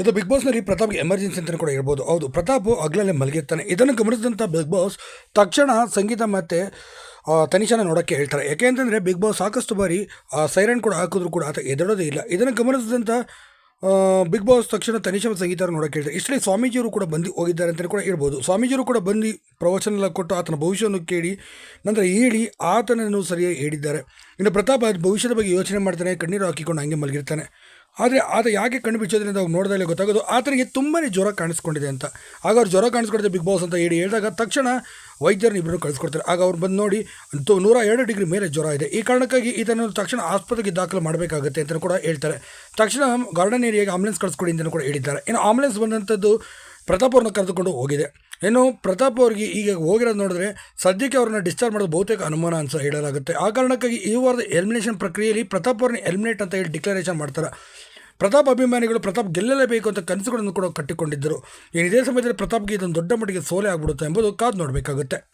ಇದು big ಬಾಸ್ನಲ್ಲಿ ಪ್ರತಾಪ್ಗೆ emergency ಅಂತ ಕೂಡ ಹೇಳ್ಬೋದು. ಹೌದು, ಪ್ರತಾಪ್ ಅಗ್ಲಲ್ಲೇ ಮಲಗಿರ್ತಾನೆ. ಇದನ್ನು ಗಮನಿಸಿದಂಥ ಬಿಗ್ ಬಾಸ್ ತಕ್ಷಣ ಸಂಗೀತ ಮತ್ತು ತನಿಷಾನ ನೋಡೋಕ್ಕೆ ಹೇಳ್ತಾರೆ. ಯಾಕೆ ಅಂತಂದರೆ ಬಿಗ್ ಬಾಸ್ ಸಾಕಷ್ಟು ಬಾರಿ ಸೈರನ್ ಕೂಡ ಹಾಕಿದ್ರು ಕೂಡ ಆತ ಎದಡೋದೇ ಇಲ್ಲ. ಇದನ್ನು ಗಮನಿಸಿದಂಥ ಬಿಗ್ ಬಾಸ್ ತಕ್ಷಣ ತನಿಷಾ ಸಂಗೀತ ನೋಡೋಕೆ ಹೇಳ್ತಾರೆ. ಇಷ್ಟೇ ಸ್ವಾಮೀಜಿಯವರು ಕೂಡ ಬಂದು ಹೋಗಿದ್ದಾರೆ ಅಂತಲೇ ಕೂಡ ಹೇಳ್ಬೋದು. ಸ್ವಾಮೀಜಿಯವರು ಕೂಡ ಬಂದು ಪ್ರವಚನ ಎಲ್ಲ ಕೊಟ್ಟು ಆತನ ಭವಿಷ್ಯವನ್ನು ಕೇಳಿ, ನಂತರ ಹೇಳಿ ಆತನನ್ನು ಸರಿಯಾಗಿ ಹೇಳಿದ್ದಾರೆ. ಇನ್ನು ಪ್ರತಾಪ್ ಭವಿಷ್ಯದ ಬಗ್ಗೆ ಯೋಚನೆ ಮಾಡ್ತಾನೆ, ಕಣ್ಣೀರು ಹಾಕಿಕೊಂಡು ಹಂಗೆ ಮಲಗಿರ್ತಾನೆ. ಆದರೆ ಆತ ಯಾಕೆ ಕಣ್ಣು ಬಿಚ್ಚೋದ್ರಿಂದ ಅವ್ರು ನೋಡಿದಾಗಲೇ ಗೊತ್ತಾಗೋದು. ಆತನಿಗೆ ತುಂಬಾ ಜ್ವರ ಕಾಣಿಸ್ಕೊಂಡಿದೆ ಅಂತ. ಆಗ ಅವ್ರು ಜ್ವರ ಕಾಣಿಸ್ಕೊಂಡಿದೆ ಬಿಗ್ ಬಾಸ್ ಅಂತ ಹೇಳಿ ಹೇಳಿದಾಗ ತಕ್ಷಣ ವೈದ್ಯರನ್ನ ಇಬ್ಬರು ಕಳಿಸ್ಕೊಡ್ತಾರೆ. ಆಗ ಅವ್ರು ಬಂದು ನೋಡಿ ನೂರ ಎರಡು ಡಿಗ್ರಿ ಮೇಲೆ ಜ್ವರ ಇದೆ. ಈ ಕಾರಣಕ್ಕಾಗಿ ಇದನ್ನು ತಕ್ಷಣ ಆಸ್ಪತ್ರೆಗೆ ದಾಖಲು ಮಾಡಬೇಕಾಗುತ್ತೆ ಅಂತ ಕೂಡ ಹೇಳ್ತಾರೆ. ತಕ್ಷಣ ಗಾರ್ಡನ್ ಏರಿಯಾಗೆ ಆಂಬುಲೆನ್ಸ್ ಕಳಿಸ್ಕೊಡಿ ಅಂತಲೂ ಕೂಡ ಹೇಳಿದ್ದಾರೆ. ಇನ್ನು ಆಂಬುಲೆನ್ಸ್ ಬಂದಂಥದ್ದು ಪ್ರತಾಪ್ ಅವ್ರನ್ನ ಕರೆದುಕೊಂಡು ಹೋಗಿದೆ. ಇನ್ನು ಪ್ರತಾಪ್ ಅವ್ರಿಗೆ ಈಗ ಹೋಗಿರೋದು ನೋಡಿದ್ರೆ ಸದ್ಯಕ್ಕೆ ಅವ್ರನ್ನ ಡಿಸ್ಚಾರ್ಜ್ ಮಾಡೋದು ಬಹುತೇಕ ಅನುಮಾನ ಅಂತ ಹೇಳಲಾಗುತ್ತೆ. ಆ ಕಾರಣಕ್ಕಾಗಿ ಈ ವಾರದ ಎಲಿಮಿನೇಷನ್ ಪ್ರಕ್ರಿಯೆಯಲ್ಲಿ ಪ್ರತಾಪ್ ಅವ್ರನ್ನ ಎಲಿಮಿನೇಟ್ ಅಂತ ಹೇಳಿ ಡಿಕ್ಲರೇಷನ್ ಮಾಡ್ತಾರೆ. ಪ್ರತಾಪ್ ಅಭಿಮಾನಿಗಳು ಪ್ರತಾಪ್ ಗೆಲ್ಲಲೇಬೇಕು ಅಂತ ಕನಸುಗಳನ್ನು ಕೂಡ ಕಟ್ಟಿಕೊಂಡಿದ್ದರು. ಏನು ಇದೇ ಸಮಯದಲ್ಲಿ ಪ್ರತಾಪ್ಗೆ ಇದೊಂದು ದೊಡ್ಡ ಮಟ್ಟಿಗೆ ಸೋಲೆ ಆಗ್ಬಿಡುತ್ತೆ ಎಂಬುದು ಕಾದು ನೋಡಬೇಕಾಗುತ್ತೆ.